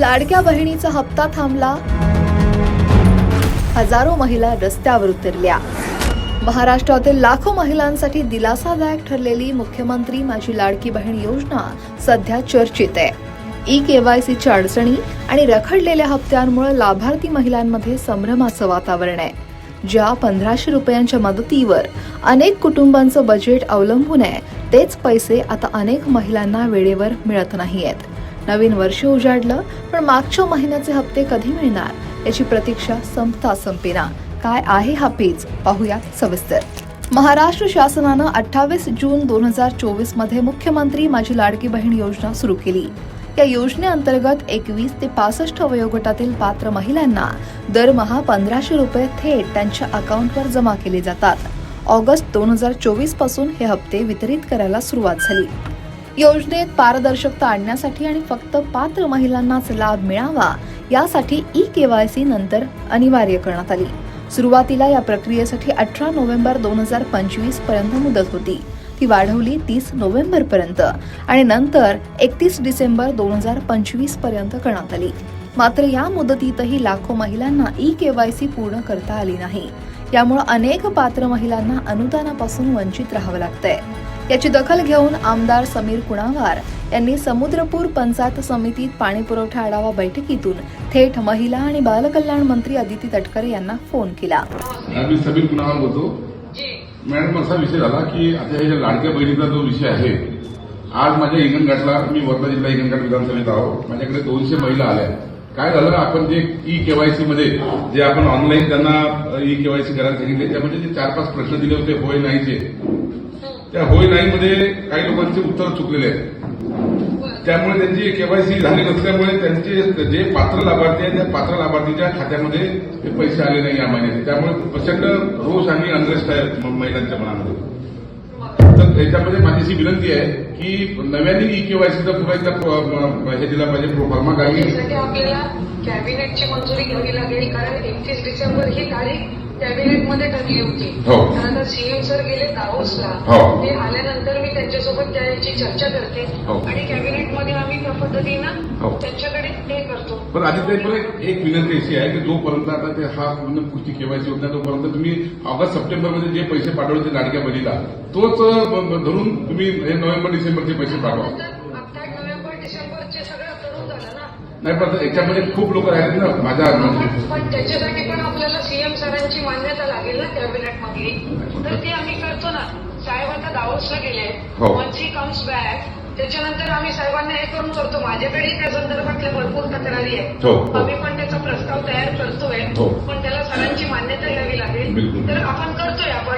लाडक्या बहिणीचा हप्ता थांबला. हजारो महिला रस्त्यावर उतरल्या. महाराष्ट्रातील लाखो महिलांसाठी दिलासादायक ठरलेली मुख्यमंत्री माझी लाडकी बहीण योजना सध्या चर्चेत आहे. ई केवायसीच्या अडचणी आणि रखडलेल्या हप्त्यांमुळे लाभार्थी महिलांमध्ये संभ्रमाचं वातावरण आहे. ज्या पंधराशे रुपयांच्या मदतीवर अनेक कुटुंबांचं बजेट अवलंबून आहे तेच पैसे आता अनेक महिलांना वेळेवर मिळत नाही आहेत नवीन वर्ष उजाडलं पण मागच्या महिन्याचे हप्ते कधी मिळणार? याची प्रतीक्षा संपता संपेना काय आहे हा पेज पाहूया सविस्तर. महाराष्ट्र शासनानं अठ्ठावीस जून दोन हजार चोवीसमध्ये मुख्यमंत्री माझी लाडकी बहीण योजना सुरू केली. या योजनेअंतर्गत एकवीस ते पासष्ट वयोगटातील पात्र महिलांना दरमहा पंधराशे रुपये थेट त्यांच्या अकाउंटवर जमा केले जातात. ऑगस्ट दोन हजार चोवीसपासून हे हप्ते वितरित करायला सुरुवात झाली. योजनेत पारदर्शकता आणण्यासाठी आणि फक्त पात्र महिलांनाच लाभ मिळावा यासाठी ई केवायसी नंतर अनिवार्य करण्यात आली. सुरुवातीला या प्रक्रियेसाठी अठरा नोव्हेंबर दोन हजार पंचवीसपर्यंत मुदत होती. ती वाढवली तीस नोव्हेंबर पर्यंत आणि नंतर एकतीस डिसेंबर दोन हजार पंचवीसपर्यंत करण्यात आली. मात्र या मुदतीतही लाखो महिलांना ई केवायसी पूर्ण करता आली नाही. यामुळे अनेक पात्र महिलांना अनुदानापासून वंचित राहावं लागतंय. याची दखल घेऊन आमदार समीर कुणावार यांनी समुद्रपूर पंचायत समितीत पाणी पुरवठा आढावा बैठकीतून थेट महिला आणि बालकल्याण मंत्री अदिती तटकरे यांना फोन केला. मी समीर कुणावर बोलतो. मॅडम असा विषय झाला की आता हे ज्या लाडक्या बहिणीचा जो विषय आहे आज माझ्या हिंगणघाटला मी वर्धा जिल्हा हिंगणघाट विधानसभेत आहोत. माझ्याकडे दोनशे महिला आल्या. काय झालं? आपण जे ई केवायसी मध्ये जे आपण ऑनलाईन त्यांना ई केवायसी करायला सांगितले त्यामध्ये जे चार पाच प्रश्न दिले होते होय नाहीचे. त्या होय नाही मध्ये काही लोकांचे उत्तर चुकलेले आहेत. त्यामुळे त्यांची केवायसी झाली नसल्यामुळे त्यांचे जे पात्र लाभार्थी आहेत त्या पात्र लाभार्थीच्या खात्यामध्ये ते पैसे आले नाही या महिन्यात त्यामुळे प्रचंड रोष आणि अनरेस्ट आहे महिलांच्या मनामध्ये. तर त्याच्यामध्ये माझी अशी विनंती आहे की नव्याने ई केवायसीचा पुन्हा एकदा हे दिला पाहिजे प्रोफॉर्मा काही आपल्याला कॅबिनेटची मंजुरी घ्यावी लागेल कारण एकतीस डिसेंबर ही तारीख कॅबिनेटमध्ये ठरली होती हो. त्यानंतर सीएम सर गेले हो. ते आल्यानंतर मी त्यांच्यासोबत त्याची चर्चा करते हो. आणि कॅबिनेटमध्ये आम्ही त्या पद्धतीनं हो. त्यांच्याकडे हे करतो पण पण एक- एक विनंती अशी आहे की जोपर्यंत आता ते हा पूर्ण पुष्टी केवायसी होत नाही तोपर्यंत तुम्ही ऑगस्ट सप्टेंबरमध्ये जे पैसे पाठवले ते लाडक्या बहिणीला तोच अ, ब- ब- धरून तुम्ही हे नोव्हेंबर डिसेंबरचे पैसे पाठवा नंतर आता नोव्हेंबर डिसेंबरचे सगळं करून झालं ना नाही पण आता याच्यामध्ये खूप लोक आहेत ना माझ्या पण- पण त्याच्यासाठी पण आपल्याला सीएम सरांची मान्यता लागेल ना कॅबिनेट मधली? तर ते आम्ही करतो ना. साहेब आता दावोसला गेले. वन्स ही कम्स बॅक त्याच्यानंतर आम्ही साहेबांना हे करून करतो. माझ्याकडेही त्या संदर्भातल्या भरपूर तक्रारी आहेत. हो, हो. आम्ही पण त्याचा प्रस्ताव तयार करतोय. हो. पण त्याला सरांची मान्यता घ्यावी लागेल. तर आपण करतोय आपण.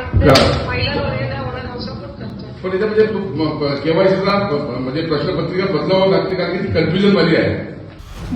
असं पण याच्यामध्ये केवायसीला म्हणजे प्रश्नपत्रिका बदलावं लागते कारण की ती कन्फ्युजन वाली आहे.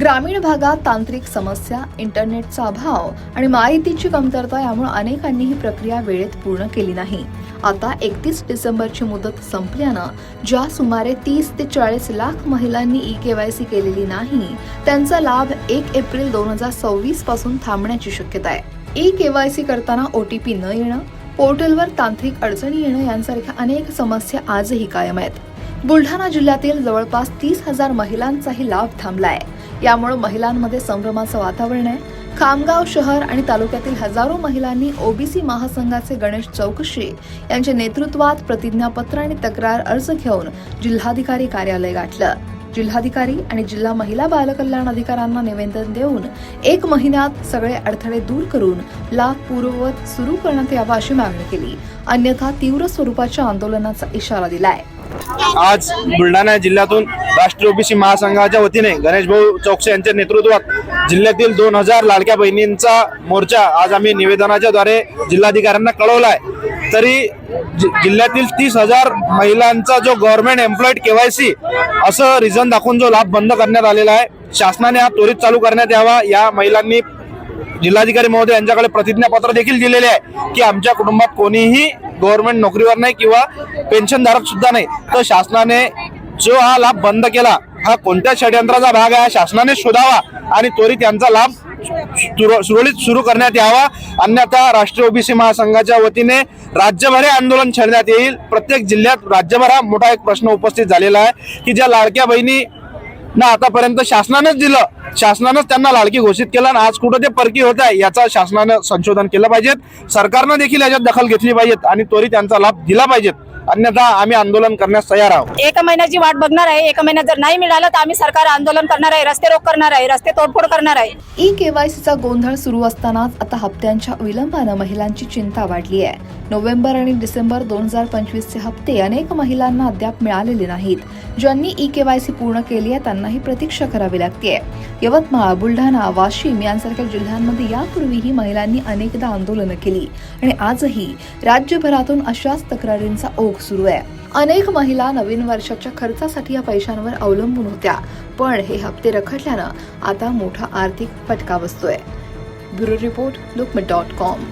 ग्रामीण भागात तांत्रिक समस्या इंटरनेटचा अभाव आणि माहितीची कमतरता यामुळे अनेकांनी ही प्रक्रिया वेळेत पूर्ण केली नाही. आता एकतीस डिसेंबरची मुदत संपल्यानं ज्या सुमारे तीस ते चाळीस लाख महिलांनी ई केवायसी केलेली नाही त्यांचा लाभ एक एप्रिल दोन हजार सव्वीसपासून थांबण्याची शक्यता आहे. ई केवायसी करताना ओ टी पी न येणं पोर्टलवर तांत्रिक अडचणी येणं यांसारख्या अनेक समस्या आजही कायम आहेत. बुलढाणा जिल्ह्यातील जवळपास तीस हजार महिलांचाही लाभ थांबला आहे यामुळे महिलांमध्ये संभ्रमाचं वातावरण आहे. खामगाव शहर आणि तालुक्यातील हजारो महिलांनी ओबीसी महासंघाचे गणेश चौकशी यांच्या नेतृत्वात प्रतिज्ञापत्र आणि तक्रार अर्ज घेऊन जिल्हाधिकारी कार्यालय गाठलं. जिल्हाधिकारी आणि जिल्हा महिला बालकल्याण अधिकाऱ्यांना निवेदन देऊन एक महिन्यात सगळे अडथळे दूर करून लाभ पूर्ववत सुरू करण्यात यावा अशी मागणी केली. अन्यथा तीव्र स्वरूपाच्या आंदोलनाचा इशारा दिलाय. आज बुलढाणा जिल्ह्यातून राष्ट्रीय ओबीसी महासंघाच्या वतीने गणेश भाऊ चौकसे यांच्या नेतृत्वात जिल्ह्यातील दोन हजार लाडक्या बहिणींचा मोर्चा आज आम्ही निवेदनाच्या द्वारे जिल्हाधिकाऱ्यांना कळवला आहे तरी जि- जिल्ह्यातील तीस हजार महिलांचा जो गव्हर्नमेंट एम्प्लॉईड केवायसी असं रिझन दाखवून जो लाभ बंद करण्यात आलेला आहे शासनाने हा त्वरित चालू करण्यात यावा या महिलांनी जिल्हाधिकारी महोदय यांच्याकडे प्रतिज्ञापत्र देखील दिलेले आहे की आमच्या कुटुंबात कोणीही गव्हर्नमेंट नोकरीवर नाही किंवा पेन्शनधारक सुद्धा नाही. तर शासनाने जो हा लाभ बंद केला हा कोणत्या षडयंत्राचा भाग आहे शासनाने शोधावा आणि त्वरित यांचा लाभ सुर- सुरळीत सुरू करण्यात यावा. अन्यथा राष्ट्रीय ओबीसी महासंघाच्या वतीने राज्यभर हे आंदोलन छेडण्यात येईल. प्रत्येक जिल्ह्यात राज्यभर हा मोठा एक प्रश्न उपस्थित झालेला आहे की ज्या लाडक्या बहिणी ना आतापर्यंत शासनानंच दिलं. शासनानंच त्यांना लाडकी घोषित केलं आणि आज कुठं ते परकी होत आहे याचा शासनानं संशोधन केलं पाहिजेत. सरकारनं देखील याच्यात दखल घेतली पाहिजेत आणि त्वरित त्यांचा लाभ दिला पाहिजेत. अन्यथा आम्ही आंदोलन करण्यास तयार आहोत. एका महिन्याची वाट बघणार आहे एका महिन्यात जर नाही मिळालं तर आम्ही सरकार आंदोलन करणार आहे रस्ते रोक करणार आहे रस्ते तोडफोड करणार आहे. ई केवायसीचा गोंधळ सुरू असतानाच आता हप्त्यांच्या विलंबानं महिलांची चिंता वाढली आहे. नोव्हेंबर आणि डिसेंबर दोन हजार पंचवीसचे हप्ते अनेक महिलांना अद्याप मिळालेले नाहीत. ज्यांनी ई केवायसी पूर्ण केली आहे त्यांनाही प्रतीक्षा करावी लागते. यवतमाळ बुलढाणा वाशिम यांसारख्या जिल्ह्यांमध्ये यापूर्वीही महिलांनी अनेकदा आंदोलनं केली. आणि आजही राज्यभरातून अशाच तक्रारींचा ओघ सुरू आहे. अनेक महिला नवीन वर्षाच्या खर्चासाठी या पैशांवर अवलंबून होत्या. पण हे हप्ते रखडल्यानं आता मोठा आर्थिक फटका बसतोय. Bureau report Lokmat dot com.